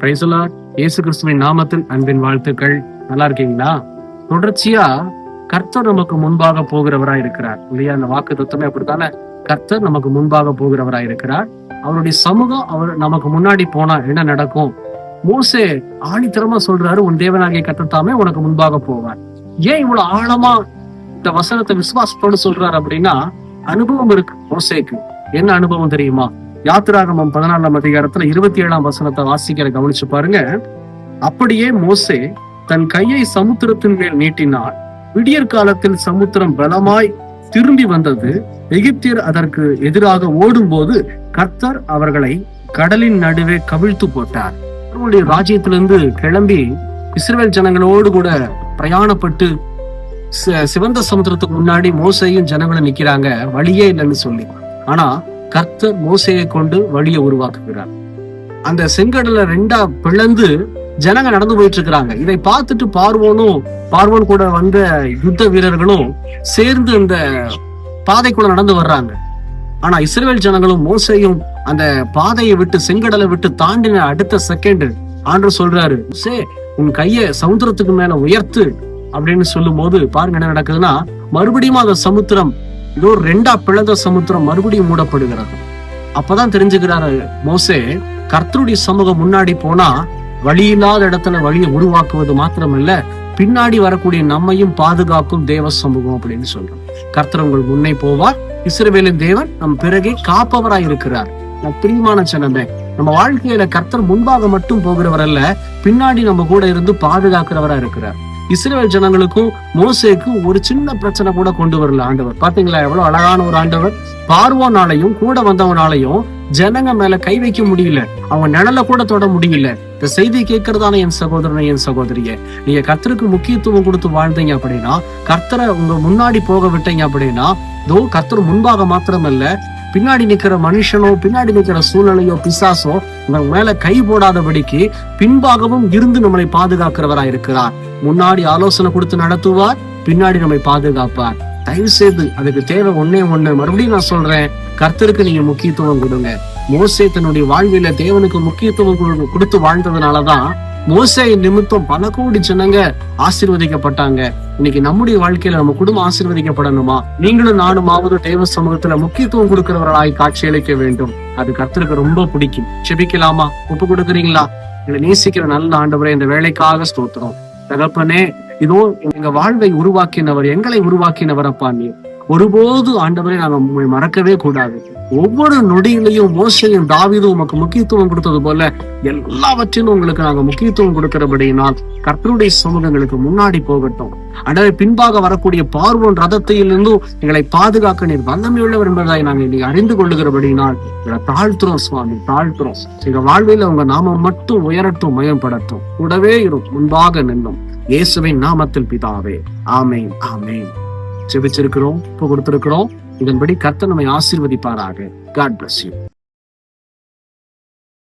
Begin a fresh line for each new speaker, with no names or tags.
பிரைசலா இயேசு கிறிஸ்துவின் நாமத்தில் அன்பின் வாழ்த்துக்கள். நல்லா இருக்கீங்களா? தொடர்ச்சியா கர்த்தர் நமக்கு முன்பாக போகிறவராய் இருக்கிறார். இல்லையா? அந்த வாக்கு தத்துவமே அப்படித்தானே? கர்த்தர் நமக்கு முன்பாக போகிறவராய் இருக்கிறார். அவருடைய சமூகம் அவர் நமக்கு முன்னாடி போனா என்ன நடக்கும்? மோசே ஆணித்தரமா சொல்றாரு உன் தேவனாகிய கத்தத்தாமே உனக்கு முன்பாக போவார். ஏன் இவ்வளவு ஆழமா இந்த வசனத்தை விசுவாசத்தோடு சொல்றாரு அப்படின்னா அனுபவம் இருக்கு மோசேக்கு. என்ன அனுபவம் தெரியுமா? யாத்திராகமம் பதினாலாம் அதிகாரத்துல இருபத்தி ஏழாம் வசனத்தை வாசிக்கிற கவனிச்சு பாருங்க. அப்படியே மோசே தன் கையை சமுத்திரத்தின் மேல் நீட்டினால் விடியற் காலத்தில் சமுத்திரம் பலமாய் திரும்பி வந்தது. எகிப்தியர் அதற்கு எதிராக ஓடும்போது கர்த்தர் அவர்களை கடலின் நடுவே கவிழ்த்து போட்டார். அவருடைய ராஜ்யத்திலிருந்து கிளம்பி இஸ்ரேல் ஜனங்களோடு கூட பிரயாணப்பட்டு சிவந்த சமுத்திரத்துக்கு முன்னாடி மோசையும் ஜனங்களும் நிக்கிறாங்க. வழியே இல்லைன்னு சொல்லி. ஆனா கர்த்தர் மோசையை கொண்டு வழியை உருவாக்குகிறார். அந்த செங்கடலை ரெண்டா பிளந்து ஜனங்க நடந்து போயிட்டு இருக்கிறாங்க இதை பார்த்துட்டு பார்வோனும் பார்வோன் கூட வந்த யுத்த வீரர்களும் சேர்ந்து அந்த பாதைக்குள்ள நடந்து வர்றாங்க. ஆனா இஸ்ரேல் ஜனங்களும் மோசையும் அந்த பாதையை விட்டு செங்கடலை விட்டு தாண்டின அடுத்த செகண்ட் ஆண்டு சொல்றாரு சே உன் கைய சமுத்திரத்துக்கு மேல உயர்த்து அப்படின்னு சொல்லும் போது பாருங்க என்ன நடக்குதுன்னா மறுபடியும் அந்த சமுத்திரம் இதோ ரெண்டா பிளந்த சமுத்திரம் மறுபடியும் மூடப்படுகிறது. அப்பதான் தெரிஞ்சுக்கிறாரு மோசே கர்த்தருடைய சமூகம் முன்னாடி போனா வழி இல்லாத இடத்துல வழியை உருவாக்குவது மாத்திரமல்ல பின்னாடி வரக்கூடிய நம்மையும் பாதுகாக்கும் தேவ சமூகம் அப்படின்னு சொல்றோம். கர்த்தர் உங்கள் முன்னே போவார். இஸ்ரவேலின் தேவன் நம் பிறகே காப்பவராய் இருக்கிறார். பிரியமான சனமே நம்ம வாழ்க்கையில கர்த்தர் முன்பாக மட்டும் போகிறவர் அல்ல பின்னாடி நம்ம கூட இருந்து பாதுகாக்கிறவரா இருக்கிறார். இஸ்ரேல் ஜனங்களுக்கும் மோசேக்கும் ஒரு சின்ன பிரச்சனை கூட கொண்டு வரல ஆண்டவர். பாத்தீங்களா? எவ்வளவு அழகான ஒரு ஆண்டவர். பார்வோனாலையும் கூட வந்தவனாலையும் ஜனங்க மேல கை வைக்க முடியல. அவங்க நிழல கூட தொட முடியல. இந்த செய்தி கேட்கறதான என் சகோதரனை என் சகோதரிய நீங்க கர்த்தருக்கு முக்கியத்துவம் கொடுத்து வாழ்ந்தீங்க அப்படின்னா கர்த்தரை உங்க முன்னாடி போக விட்டீங்க அப்படின்னா இதோ கர்த்தர் முன்பாக மாத்திரமல்ல பின்னாடி நிக்கிற மனுஷனோ பின்னாடி நிக்கிற சூழ்நிலையோ பிசாசோ உங்க மேல கை போடாதபடிக்கு பின்பாகவும் இருந்து நம்மளை பாதுகாக்கிறவரா இருக்கிறார். முன்னாடி ஆலோசனை கொடுத்து நடத்துவார் பின்னாடி நம்மை பாதுகாப்பார். தயவு செய்து அதுக்கு தேவை ஒன்னே ஒண்ணு. மறுபடியும் நான் சொல்றேன் கர்த்தருக்கு நீங்க முக்கியத்துவம் கொடுங்க. மோசே தன்னுடைய வாழ்வில தேவனுக்கு முக்கியத்துவம் கொடு- கொடுத்து வாழ்ந்ததுனாலதான் மோசை நிமித்தம் பல கோடி ஜனங்க ஆசீர்வதிக்கப்பட்டாங்க. இன்னைக்கு நம்முடைய வாழ்க்கையில நம்ம குடும்பம் ஆசீர்வதிக்கப்படணுமா? நீங்களும் நானும் நானுமாவது தேவ சமூகத்துல முக்கியத்துவம் கொடுக்கிறவர்களாய் காட்சியளிக்க வேண்டும். அது கர்த்தருக்கு ரொம்ப பிடிக்கும். செபிக்கலாமா ஒப்பு கொடுக்குறீங்களா? எங்களை நேசிக்கிற நல்ல ஆண்டவரை இந்த வேலைக்காக ஸ்தோத்திரம். தகப்பனே இதோ எங்க வாழ்வை உருவாக்கினவர் எங்களை உருவாக்கினவர் அப்பா நீ ஒருபோது ஆண்டவரை நாங்கள் உம்மை மறக்கவே கூடாது. ஒவ்வொரு நொடியிலையும் மோசையும் தாவிதும் உமக்கு முக்கியத்துவம் கொடுத்தது போல எல்லாவற்றிலும் உங்களுக்கு நாங்க முக்கியத்துவம் கொடுக்கிறபடியினால் கர்த்தருடைய சமூகங்களுக்கு முன்னாடி போகட்டும். அடவை பின்பாக வரக்கூடிய பார்வோன் ரதத்தையிலிருந்தும் எங்களை பாதுகாக்க நீர் வல்லமையுள்ளவர் என்பதை நாங்கள் நீ அறிந்து கொள்ளுகிறபடியினால் எங்களை தாழ்த்துறோம் சுவாமி தாழ்த்துறோம். எங்க வாழ்வில் உங்க நாமம் மட்டும் உயரட்டும் மயம்படட்டும் கூடவே இரு முன்பாக நின்னும் இயேசுவின் நாமத்தில் பிதாவே. ஆமேன் ஆமேன். ஜெபிச்சிருக்கிறோம் இப்போ கொடுத்திருக்கிறோம் இதன்படி கர்த்தர் நம்மை ஆசீர்வதிப்பாராக. God bless you